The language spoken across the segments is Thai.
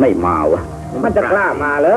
ไม่มาวะมันจะกล้ามาเหรอ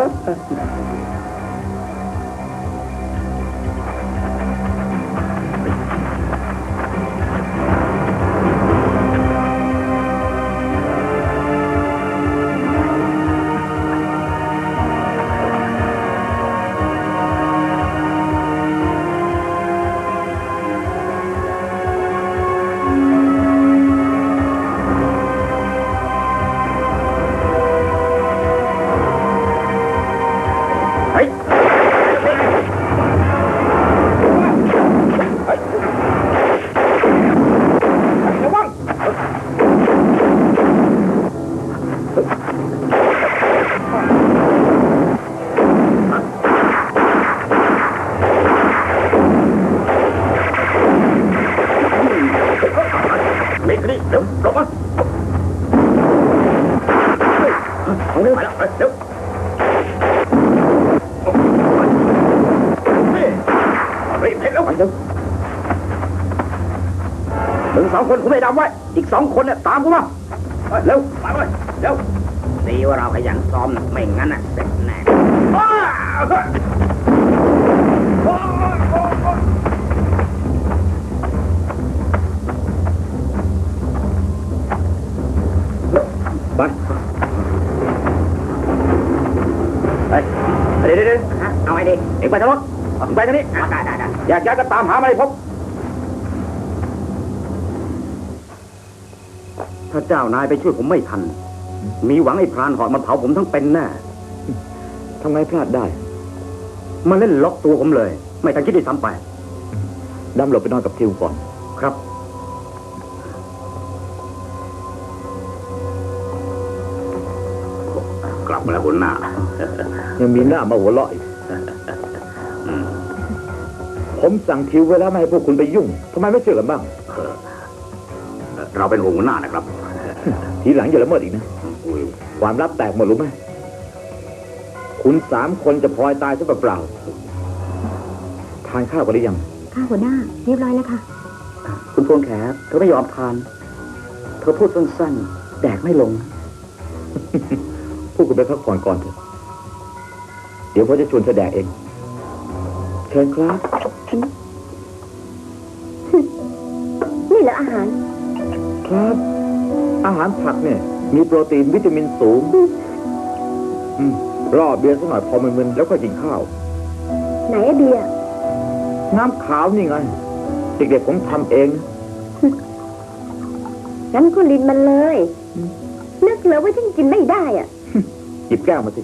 องคนคุณไม่ดำไว้ อีกสองคนเนี่ยตามกูมาเร็วไปเลยเร็วดีว่าเราขยันซ้อมนะไม่งั้นอะเสร็จแน่อ้าไปไปเดี๋ยวเดี๋ยวเดี๋ยวฮะเอาไงดีเอ็งไปทางโน้นเอาไปทางนี้อะได้ได้ได้อยากย้ายก็ตามหามาให้พบ ถ้าเจ้านายไปช่วยผมไม่ทัน มีหวังไอ้พรานหอดมาเผาผมทั้งเป็นแน่ทำไมพลาดได้ มาเล่นล็อกตัวผมเลย ไม่ทันคิดได้วยซ้ำไปดำหลบไปนอนกับทิวก่อน ครับ กลับมาแล้วหัวหน้า ยังมีหน้ามาหัวเราะอีกผมสั่งทิวไว้แล้วไม่ให้พวกคุณไปยุ่งทำไมไม่เชื่อกันบ้าง เราเป็นห่วงหัวหน้านะครับ ทีหลังอย่าละเมิดอีกนะอุ้ยความลับแตกหมดรู้ไหมคุณสามคนจะพลอยตายซะเปล่าๆทานข้าวกันหรือยังค่ะหัวหน้า เรียบร้อยแล้วค่ะ คุณพวงแขเธอไม่ยอมทาน เธอพูดสั้นๆ แดกไม่ลงพวกคุณไปพักผ่อนก่อนเถอะ เดี๋ยวพ่อจะชวนแสดงเอง เชิญครับ นี่เหรออาหาร ครับ อาหารผักเนี่ย มีโปรตีนวิตามินสูงอืมรอเบียร์สักหน่อยพอมึนๆแล้วก็กินข้าว ไหนอะเบียร์น้ำขาวนี่ไงเด็กๆผมทำเองงั้นก็ลินมันเลยนึกเหรอว่าฉันกินไม่ได้อะหยิบแก้วมาสิ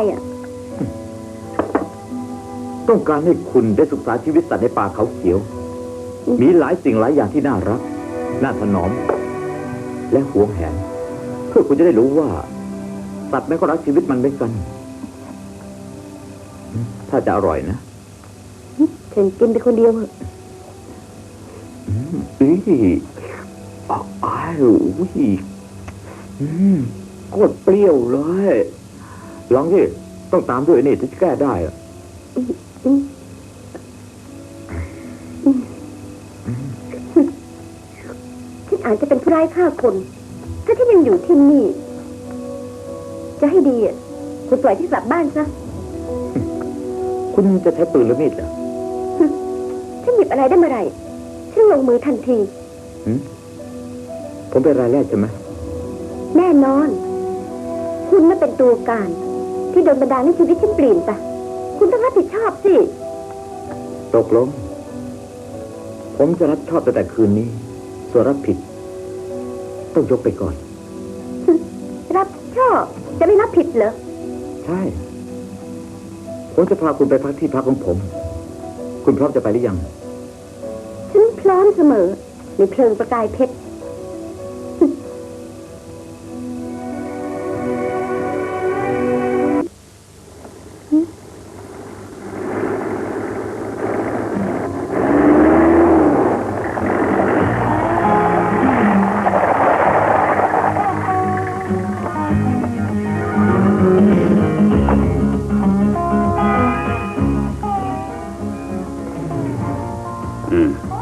องการอะไรอะ ต้องการให้คุณได้ศึกษาชีวิตสัตว์ในป่าเขาเขียวอืมมีหลายสิ่งหลายอย่างที่น่ารัก น่าถนอม และหวงแหน เพื่อคุณจะได้รู้ว่า สัตว์ไม่ก็รักชีวิตมันเหมือนกันอืมถ้าจะอร่อยนะฉันกินไปคนเดียวเหอะอืมอุ้ยอ้าวอ้าวอุ้ยอืมโคตรเปรี้ยวเลย ลองดิต้องตามด้วยนี่ถึงจะแก้ได้อะอืมฉันอาจจะเป็นผู้ร้ายฆ่าคน ถ้าฉันยังอยู่ที่นี่ จะให้ดีอะคุณปล่อยที่กลับบ้านซะ คุณจะใช้ปืนหรือมีดเหรอฉันหยิบอะไรได้เมื่อไหร่ฉันลงมือทันที ผมเป็นรายแรกใช่ไหมแน่นอน คุณน่ะเป็นตัวการ ที่โดนบันดาลให้ชีวิตฉันเปลี่ยนไปคุณต้องรับผิดชอบสิ ตกลง ผมจะรับชอบตั้งแต่คืนนี้ ส่วนรับผิด ต้องยกไปก่อน รับชอบจะไม่รับผิดเหรอ ใช่ ผมจะพาคุณไปพักที่พักของผม คุณพร้อมจะไปหรือยัง ฉันพร้อมเสมอในเพลิงประกายเพชร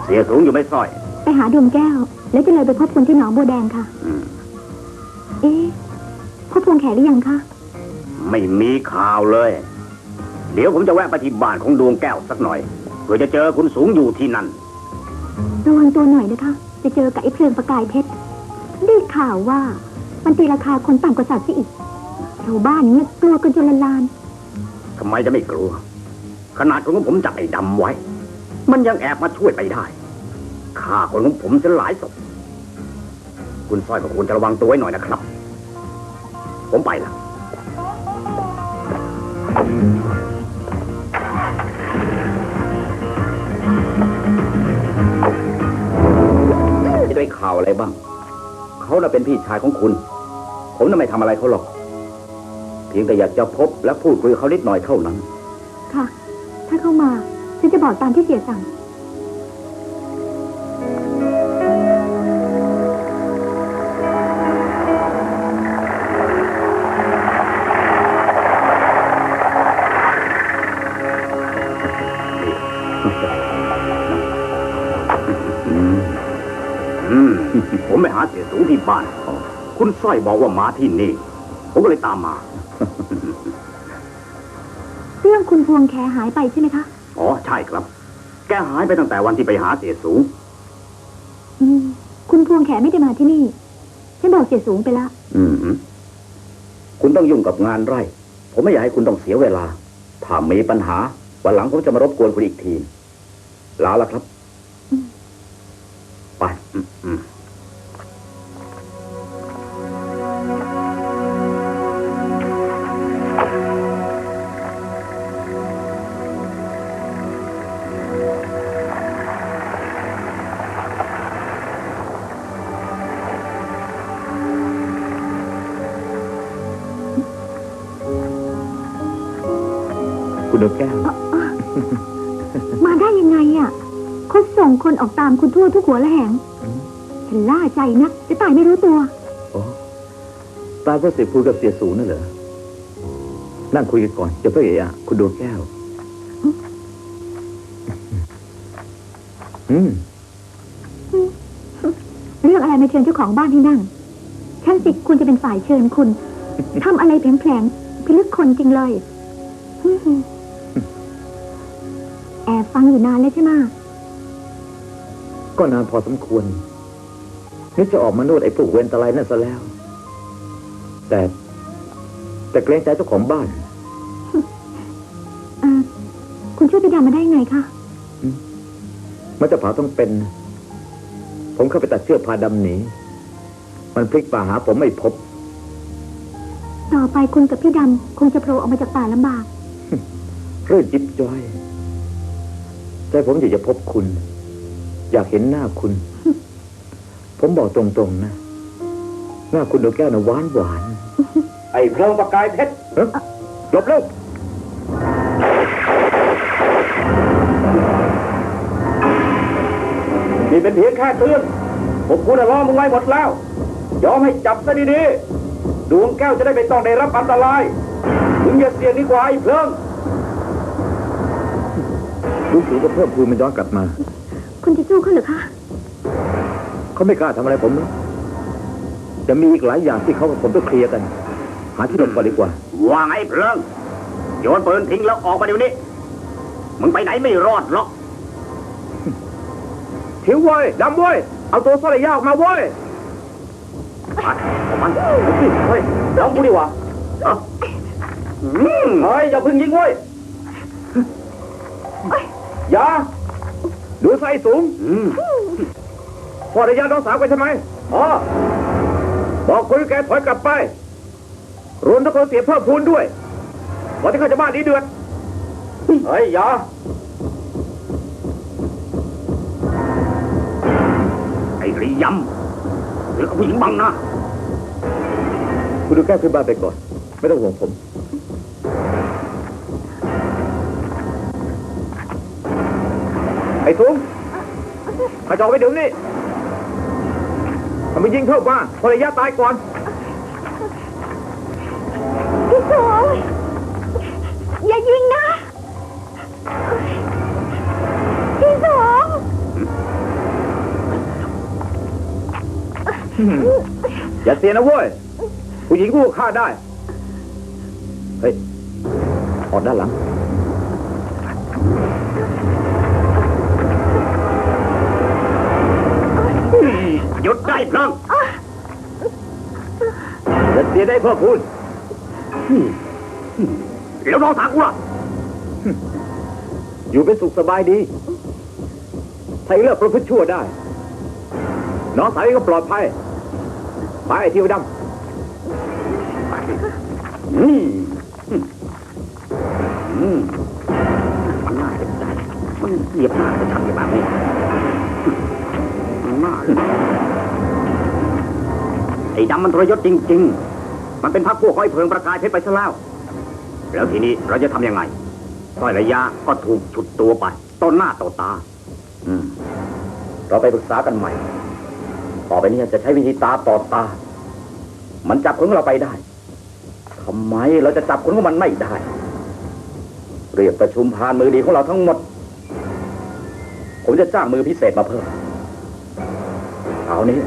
เสียสูงอยู่ไม่สร้อย ไปหาดวงแก้ว แล้วจะเลยไปพบคุณที่หนองบัวแดงค่ะ อืม เอ๊ะพบพวงแขหรือยังคะไม่มีข่าวเลย เดี๋ยวผมจะแวะไปที่บ้านของดวงแก้วสักหน่อยเพื่อจะเจอคุณสูงอยู่ที่นั่น ระวังตัวหน่อยนะคะ จะเจอกับไอ้เพลิงประกายเพชรได้ข่าวว่า มันตีราคาคนต่ำกว่าสัตว์ซะอีกชาวบ้านเนี่ยกลัวกันจนละลาน ทำไมจะไม่กลัว ขนาดคนของผมจับไอ้ดำไว้ มันยังแอบมาช่วยไปได้ฆ่าคนของผมเสียหลายศพ คุณสร้อยก็ควรจะระวังตัวไว้หน่อยนะครับ ผมไปละจะได้ข่าวอะไรบ้าง เขาน่ะเป็นพี่ชายของคุณ ผมน่ะไม่ทำอะไรเขาหรอก เพียงแต่อยากจะพบและพูดคุยเขานิดหน่อยเท่านั้น ค่ะ ถ้าเข้ามา ฉันจะบอกตามที่เสียสั่ง อืม ผมไปหาเสียสูงที่บ้าน คุณสร้อยบอกว่ามาที่นี่ ผมก็เลยตามมา เรื่องคุณพวงแขหายไปใช่ไหมคะ ใช่ครับ แกหายไปตั้งแต่วันที่ไปหาเสียสูง อืม คุณพวงแขไม่ได้มาที่นี่ ฉันบอกเสียสูงไปแล้วอืมคุณต้องยุ่งกับงานไร่ ผมไม่อยากให้คุณต้องเสียเวลา ถ้ามีปัญหา วันหลังผมจะมารบกวนคุณอีกที ลาละครับ หัวและแหงอืมฉันล่าใจนะจะตายไม่รู้ตัว อ๋อ ตายเพราะเสียพูดกับเสียสูงนั่นเหรอ นั่งคุยกันก่อนจะเพื่อเอะคุณดวงแก้ว อืม เรื่องอะไรมาเชิญเจ้าของบ้านให้นั่ง ฉันสิควรจะเป็นฝ่ายเชิญคุณ ทำอะไรแผลงๆพิลึกคนจริงเลยอื้อหือแอบฟังอยู่นานแล้วใช่ไหมะ ก็นานพอสมควรนึกจะออกมาโนดไอ้พวกเวนตะไลนั่นซะแล้ว แต่แต่เกรงใจเจ้าของบ้านเอ่อคุณช่วยไปดำมาได้ไงคะมันจะเผาต้องเป็น ผมเข้าไปตัดเชือกพาดำหนี มันพลิกป่าหาผมไม่พบ ต่อไปคุณกับพี่ดำคงจะโผล่ออกมาจากป่าลำบาก เรื่อจิบจอยใจผมอยากจะพบคุณ อยากเห็นหน้าคุณ ผมบอกตรงๆนะ หน้าคุณดวงแก้วนะหวานหวาน ไอ้เพลิงประกายเพชรๆเอ้อหลบเร็วนี่เป็นเพียงแค่เตือนผมคุณรอมึงไว้หมดแล้ว ยอมให้จับซะดีๆ ดวงแก้วจะได้ไม่ต้องได้รับอันตรายมึงอย่าเสี่ยงดีกว่าไอ้เพลิงดูสูงก็เพิ่มพูนมันย้อนกลับมา คุณจะสู้เขาเหรือคะเขาไม่กล้าทำอะไรผมหรอกจะมีอีกหลายอย่างที่เขากับผมต้องเคลียร์กัน หาที่หลบก่อนดีกว่า ว่าไงเพลิง โยนปืนทิ้งแล้วออกมาเดี๋ยวนี้ มึงไปไหนไม่รอดหรอก ถิวเว้ยดำเว้ย เอาตัวสลายยาออกมาเว้ยไปเอามันเฮ้ยลองกูดีกว่าเอาอืมเฮ้ยอย่าเพึ่งยิงเว้ยอย่า ดูไส้สูงอืมพอระยะน้องสาวกันใช่ไหมอ๋อบอกคุยแกถอยกลับไป รวมทั้งคนเสียเพิ่มพูนด้วยก่อนที่เขาจะบ้านนี้เดือด เฮ้ยอย่าไอ้รียำหรือเอาผู้หญิงบังนะ คุณดวงแก้วขึ้นบ้านไปก่อน ไม่ต้องห่วงผม ไอ้ทุงมาจอกไปเดี๋ยวนี้ทำไมยิงเพิ่มว่าภรรยาตายก่อนพี่สุงอย่ายิงนะพี่สุงอย่าเสียนะเว้ยผู้หญิงกูฆ่าได้ เฮ้ยออกด้านหลัง หยุดได้พลังอย่าเสียได้เพื่อคุณแล้วน้องสาวกูล่ะอยู่เป็นสุขสบายดีถ้าเลิกประพฤติชั่วได้ น้องสาวเองก็ปลอดภัย ไปไอ้ที่ดำอืมอืมอืมมันน่าเจ็บใจมันเหยียบหน้าจะทำอย่างแบบนี้มันน่าเลยไอ้ดำมันทรยศจริง ๆ มันเป็นพักพวกห้อยเพลิงประกายเพชรไปซะแล้ว แล้วทีนี้เราจะทำยังไงสร้อยระยะก็ถูกฉุดตัวไปต้นหน้าต่อตา อืม เราไปปรึกษากันใหม่ ต่อไปนี้จะใช้วิธีตาต่อตา มันจับคนของเราไปได้ทำไมเราจะจับคนของมันไม่ได้ เรียกประชุมพานมือดีของเราทั้งหมด ผมจะจ้างมือพิเศษมาเพิ่มครานี้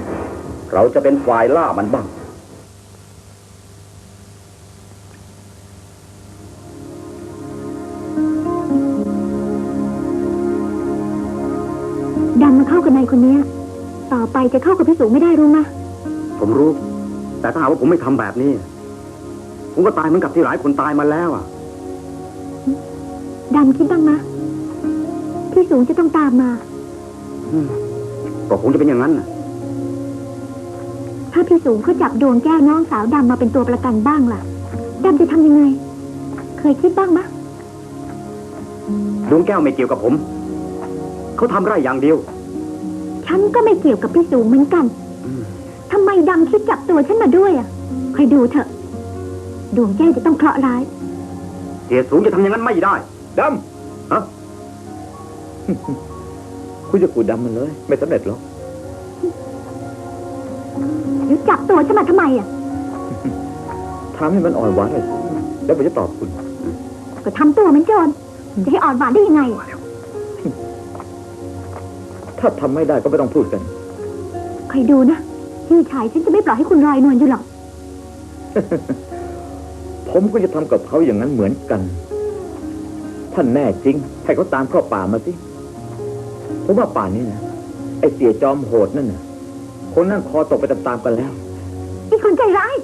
เราจะเป็นฝ่ายล่ามันบ้างดำมาเข้ากับนายคนเนี้ย ต่อไปจะเข้ากับพี่สูงไม่ได้รู้มะผมรู้ แต่ถ้าหากว่าผมไม่ทำแบบนี้ ผมก็ตายเหมือนกับที่หลายคนตายมาแล้วอะ ดำคิดบ้างมะพี่สูงจะต้องตามมาอืมก็คงจะเป็นอย่างนั้นน่ะ ถ้าพี่สูงเขาจับดวงแก้วน้องสาวดำมาเป็นตัวประกันบ้างล่ะดำจะทำยังไง เคยคิดบ้างมะดวงแก้วไม่เกี่ยวกับผม เขาทำไร่อย่างเดียว ฉันก็ไม่เกี่ยวกับพี่สูงเหมือนกันอืมทำไมดำคิดจับตัวฉันมาด้วยอะคอยดูเถอะ ดวงแก้วจะต้องเคราะห์ร้ายเสียสูงจะทำอย่างนั้นไม่ได้ดฮะำคุณจะขูดดำมันเลย ไม่สำเร็จหรอกหรือ จับตัวฉันมาทำไมอะทำให้มันอ่อนหวานเลยสิแล้วผมจะตอบคุณ ก็ทำตัวเหมือนโจรจะให้อ่อนหวานได้ยังไงอะถ้าทำไม่ได้ก็ไม่ต้องพูดกัน คอยดูนะพี่ชายฉันจะไม่ปล่อยให้คุณลอยนวลอยู่หรอก ผมก็จะทำกับเขาอย่างนั้นเหมือนกัน ท่านแน่จริง ให้เขาตามเข้าป่ามาสิผมว่าป่านนี้นะไอเสียจอมโหดนั่นน่ะ คนนั่นคอตกไปตามๆกันแล้วไอ้คนใจร้าย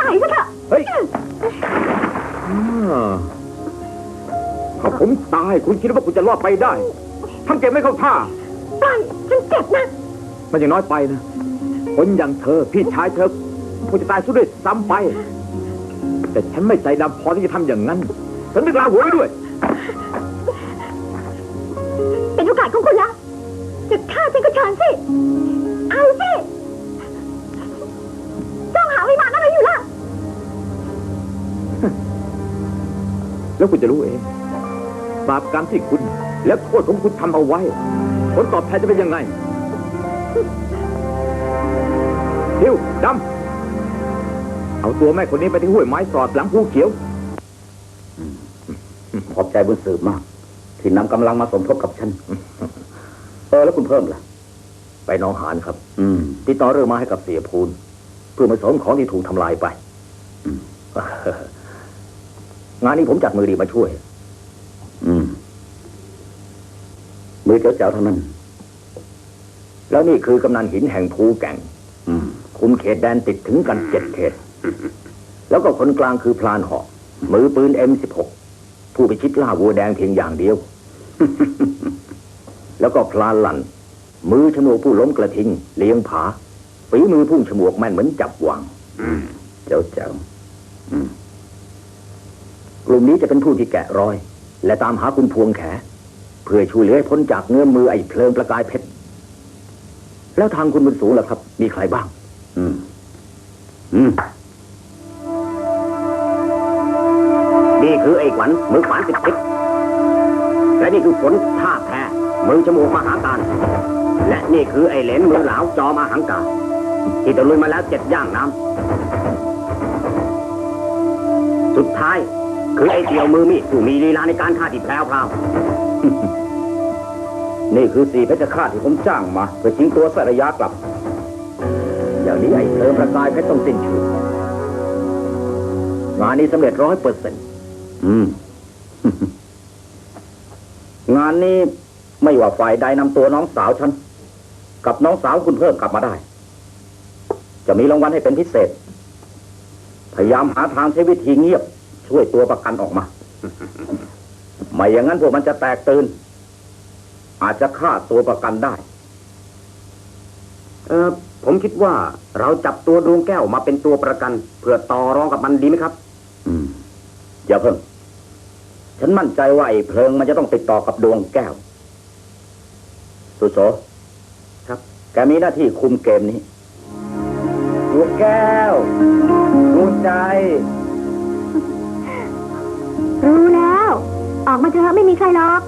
ตายซะเถอะเฮ้ยอ่าถ้าผมตายคุณคิดว่าคุณจะรอดไปได้ทำเกมไม่เข้าท่าปล่อยฉันเจ็บนะ มันยังน้อยไปนะ คนอย่างเธอ พี่ชายเธอคงจะตายซะด้วยซ้ำไป แต่ฉันไม่ใจดำพอที่จะทำอย่างนั้น ฉันไม่กล้าหัวไว้ด้วย เป็นโอกาสของคุณแล้วจะฆ่าฉันก็เชิญสิ เอาสิจ้องหาวิมานอะไรอยู่ล่ะ แล้วคุณจะรู้เองบาปกรรมที่คุณ และโทษของคุณทำเอาไว้ ผลตอบแทนจะเป็นยังไงทิวดำเอาตัวแม่คนนี้ไปที่ห้วยไม้สอดหลังภูเขียวขอบใจบุญสืบมาก ที่นำกำลังมาสมทบกับฉัน เออแล้วคุณเพิ่มล่ะ ไปหน้องหานครับ อืม ติดต่อเรื่องมาให้กับเสียภูลเพื่อมาสมของที่ถูกทำลายไป อืม งานนี้ผมจัดมือดีมาช่วย อืม มือเจ๋วๆทั้งนั้น แล้วนี่คือกำนันหินแห่งภูแก่ง อืม คุมเขตแดนติดถึงกันเจ็ดเขต แล้วก็คนกลางคือพลานหอกมือปืน M16 ผู้ไปชิดล่าวัวแดงเพียงอย่างเดียว แล้วก็พลานหลัน มือฉมวกผู้ล้มกระทิงเลี้ยงผาฝีมือพุ่งฉมวกแม่นเหมือนจับวางอืมเจ้าเจ้าอืมกลุ่มนี้จะเป็นผู้ที่แกะรอย และตามหาคุณพวงแข เพื่อช่วยเหลือให้พ้นจากเงื้อมมือไอ้เพลิงประกายเพชรแล้วทางคุณบุญสูงล่ะครับ มีใครบ้าง อืม อืมนี่คือไอ้ขวัญมือขวานสิบทิศและนี่คือฝนท่าแพ้มือจมูกมหาการ และนี่คือไอ้เหลนมือหลาวจอมหังกาที่ตะลุยมาแล้วเจ็ดย่างน้ำสุดท้าย คือไอ้เตียวมือมีดผู้มีลีลาในการฆ่าที่แพรวพราวนี่คือสี่เพชรฆาตที่ผมจ้างมาเพื่อชิงตัวสระยะกลับยอย่างนี้ไอ้เพลิงประกายเพชรต้องสิ้นชื่องานนี้สำเร็จร้อยเปอร์เซ็นต์อืมงานนี้ไม่ว่าฝ่ายใดนำตัวน้องสาวฉัน กับน้องสาวคุณเพิ่มกลับมาได้ จะมีรางวัลให้เป็นพิเศษ พยายามหาทางใช้วิธีเงียบ ช่วยตัวประกันออกมา ไม่อย่างนั้นพวกมันจะแตกตื่น อาจจะฆ่าตัวประกันได้ เออผมคิดว่าเราจับตัวดวงแก้วมาเป็นตัวประกันเพื่อต่อรองกับมันดีไหมครับ อืมอย่าเพิ่ง ฉันมั่นใจว่าไอ้เพลิงมันจะต้องติดต่อกับดวงแก้ว สุโสครับ แกมีหน้าที่คุมเกมนี้ดวงแก้วดวงใจ รู้แล้ว ออกมาเถอะไม่มีใครหรอก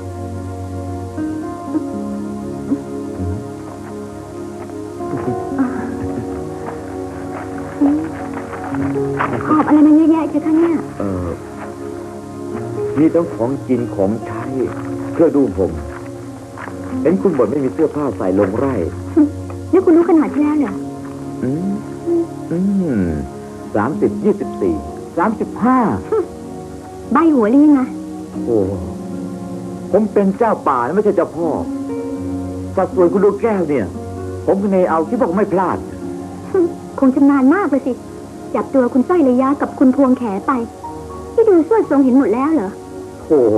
ขอบอะไรมาเยอะแยะเจ้าคะเนี่ย เออมีทั้งของกินของใช้เพื่อดูผม เห็นคุณบ่นไม่มีเสื้อผ้าใส่ลงไร่แล้วคุณรู้ขนาดที่แล้วเหรออืมอืมสามสิบยี่สิบสี่สามสิบห้าใบหัวหรือยังไงโอ้ผมเป็นเจ้าป่านะไม่ใช่เจ้าพ่อ สัดส่วนคุณดูแก้วเนี่ย ผมก็ในเอาคิดว่าผมไม่พลาด คงชำนาญมากเลยสิ จับตัวคุณสร้อยระยะกับคุณพวงแขไปที่ดูสวดทรงเห็นหมดแล้วเหรอโอ้โห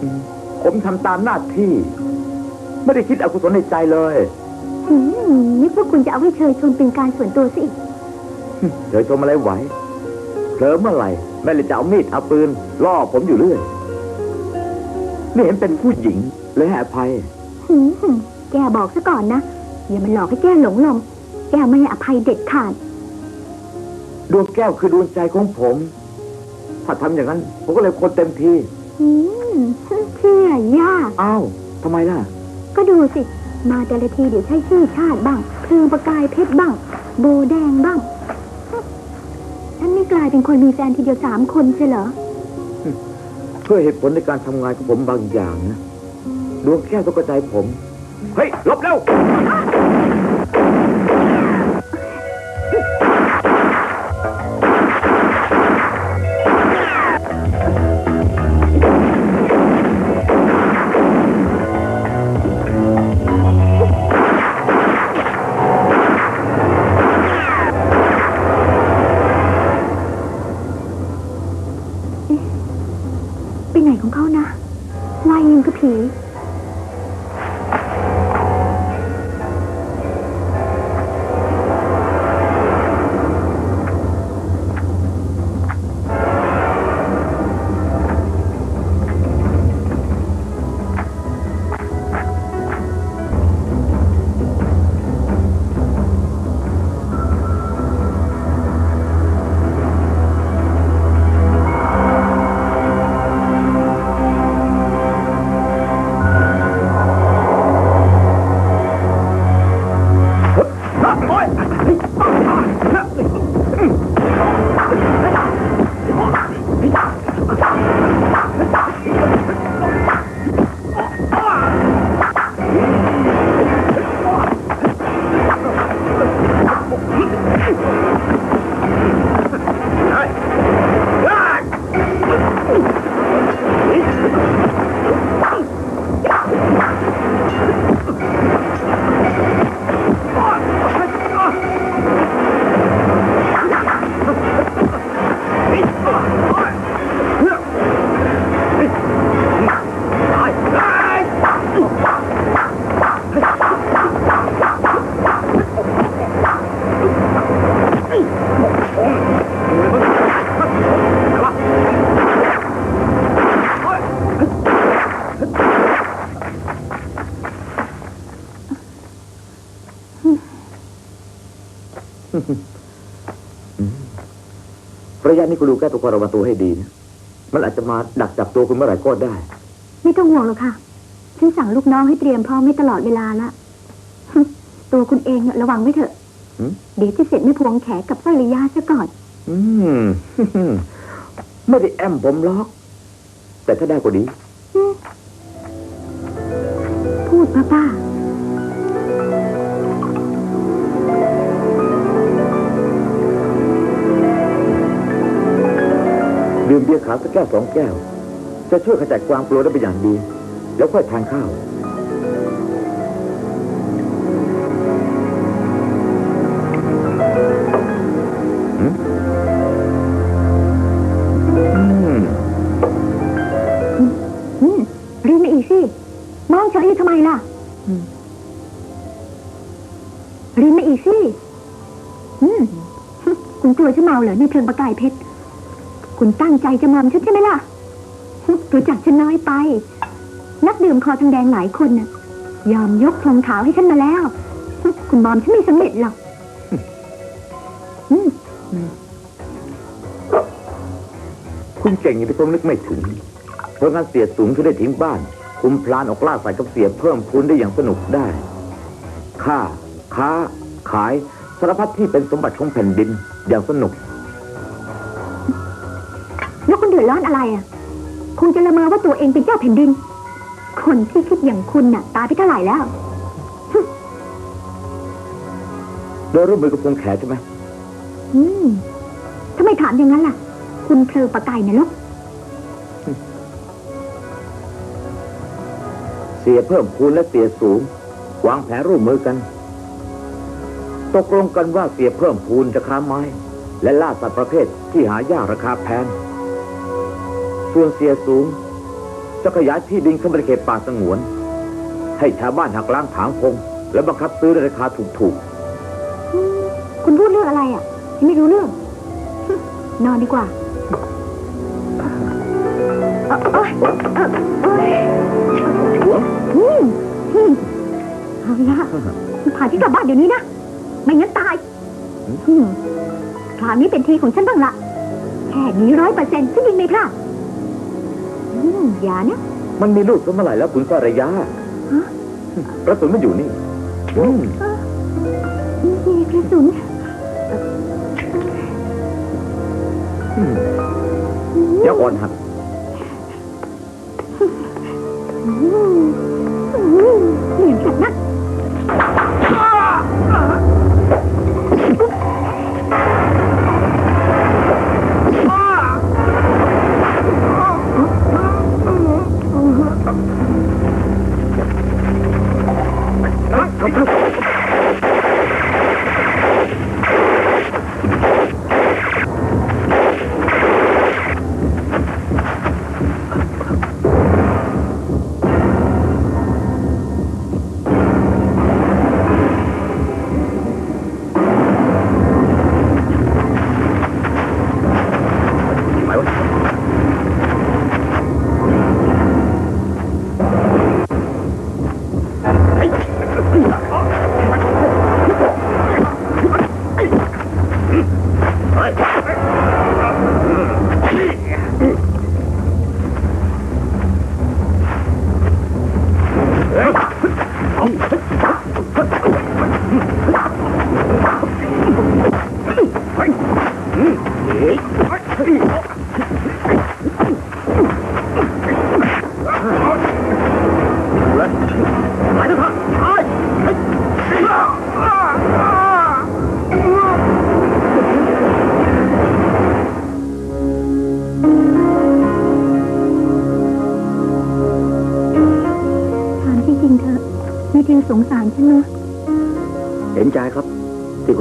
อืมผมทำตามหน้าที่ ไม่ได้คิดอกุศลในใจเลย อืมนี่พวกคุณจะเอาให้เชยชวนเป็นการส่วนตัวสิอีกเธอชมอะไรไหวเผลอเมื่อไหร่แม่เลยจะเอามีดเอาปืนล่อผมอยู่เรื่อยนี่เห็นเป็นผู้หญิงเลยให้อภัยหืมแกบอกซะก่อนนะอย่ามาหลอกให้แกหลงลมแกไม่ให้อภัยเด็ดขาดดวงแก้วคือดวงใจของผม ถ้าทำอย่างนั้น ผมก็เลยคนเต็มที่อืมเชื่อยากอ้าวทำไมล่ะ ก็ดูสิ มาแต่ละทีเดี๋ยวใช้ชื่อชาติบ้างพลิงประกายเพชรบ้าง โบแดงบ้างฉันไม่กลายเป็นคนมีแฟนทีเดียวสามคนใช่เหรอ เพื่อเหตุผลในการทำงานของผมบางอย่างนะ ดวงแก้วต้องกระจายผม เฮ้ยหลบเร็ว ยะนี้คุณดูแก้ตัวระวังตัวให้ดีนะมันอาจจะมาดักจับตัวคุณเมื่อไหร่ก็ได้ ไม่ต้องห่วงหรอกค่ะ ฉันสั่งลูกน้องให้เตรียมพร้อมไม่ตลอดเวลาละตัวคุณเองเนี่ยระวังไว้เถอะหืม เดี๋ยวจะเสร็จไม่พวงแขกับสร้อยระยะซะก่อน อืม ไม่ได้แอมผมล็อก แต่ถ้าได้ก็ดี พูดป้าป้า เบียร์ขาวสักแก้วสองแก้ว จะช่วยขจัดความกลัวได้เป็นอย่างดี แล้วค่อยทานข้าวอืมอืมอืมรีบมาอีกสิ มองเฉยอยู่ทำไมล่ะรีบมาอีกสิอืมคุณกลัวจะเมาเหรอในเพลิงประกายเพชร คุณตั้งใจจะมอมฉันใช่ไหมล่ะรู้จักฉันน้อยไป นักดื่มคอทองแดงหลายคนน่ะ ยอมยกธงขาวให้ฉันมาแล้ว คุณมอมฉันไม่สำเร็จหรอกคุณเก่งอย่างที่ผมนึกไม่ถึง เพราะงั้นเสียสูงที่ได้ทิ้งบ้าน คุมพลานออกล่าใส่กับเสียเพิ่มพูนได้อย่างสนุกได้ค่าค้า ขายสารพัดที่เป็นสมบัติของแผ่นดินอย่างสนุก แล้วคุณเดือดร้อนอะไรอะคงจะละเมอว่าตัวเองเป็นเจ้าแผ่นดิน คนที่คิดอย่างคุณน่ะ ตายไปเท่าไหร่แล้วโดยร่วมมือกับพงแขใช่ไหมอืมทำไมถามอย่างนั้นล่ะ คุณเพลอประกายนรกเสียเพิ่มพูนและเสียสูง วางแผนร่วมมือกัน ตกลงกันว่าเสียเพิ่มพูนจะค้าไม้ และล่าสัตว์ประเภทที่หายากราคาแพง ส่วนเสียสูง จะขยายที่ดินเข้ามาในเขตป่าสงวน ให้ชาวบ้านหักล้างถางพง และบังคับซื้อในราคาถูกคุณพูดเรื่องอะไรอะยังไม่รู้เรื่อง นอนดีกว่าเอ่อเอ้ยเอ่อเอ้ยอืมอืมเอาละพาที่กลับบ้านเดี๋ยวนี้นะ ไม่งั้นตายอืมคราวนี้เป็นทีของฉันบ้างละแค่นี้ร้อยเปอร์เซ็นต์ฉันยิงไม่พลาด อืมอย่านะๆมันมีลูกก็เมื่อไหร่แล้วคุณสระยะฮะ กระสุนมันอยู่นี่อืมมีกระสุนอืมอย่าอ่อนหักอืมอืมเหมือนกันนะ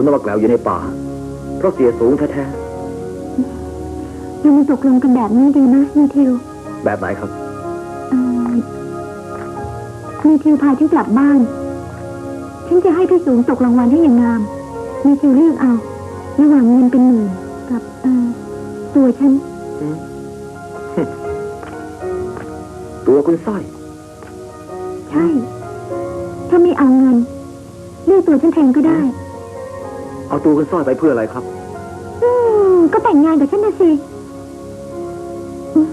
ที่คุณต้องมาแกล้วอยู่ในป่า เพราะเสียสูงแท้เรามาตกลงกันแบบนี้ดีนะมีทิวๆแบบไหนครับเอ่อมีทิวพาฉันกลับบ้าน ฉันจะให้พี่สูงตกรางวัลให้อย่างงามมีทิวเลือกเอา ระหว่างเงินเป็นหมื่นกับเอ่อตัวฉัน ตัวคุณสร้อย ใช่ ถ้าไม่เอาเงินเลือกตัวฉันแทนก็ได้ เอาตัวคุณสร้อยไปเพื่ออะไรครับ อืม ก็แต่งงานกับฉันนะสิอืม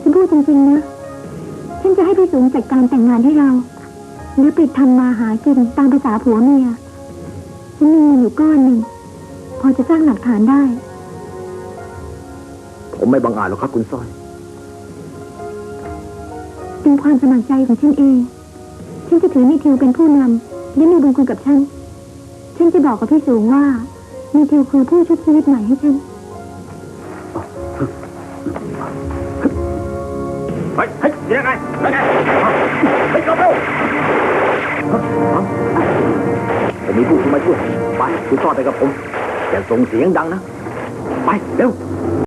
ฉันพูดจริงๆนะ ฉันจะให้พี่สูงจัดการแต่งงานให้เรา หรือไปทำมาหากินตามภาษาผัวเมีย ฉันมีเงินอยู่ก้อนหนึ่ง พอจะสร้างหลักฐานได้ ผมไม่บังอาจหรอกครับ คุณสร้อย เป็นความสมัครใจของฉันเอง ฉันจะถือมีทิวเป็นผู้นำและมีบุญคุณกับฉัน ฉันจะบอกกับพี่สูงว่า มีทิวคือผู้ชุบชีวิตใหม่ให้ฉัน เฮ้ยเฮ้ยยังไงยังไงเฮ้ยเร็วจะมีผู้ช่วยมาช่วย ไปคุณซ่อนไปกับผมอย่าส่งเสียงดังนะ ไป เร็ว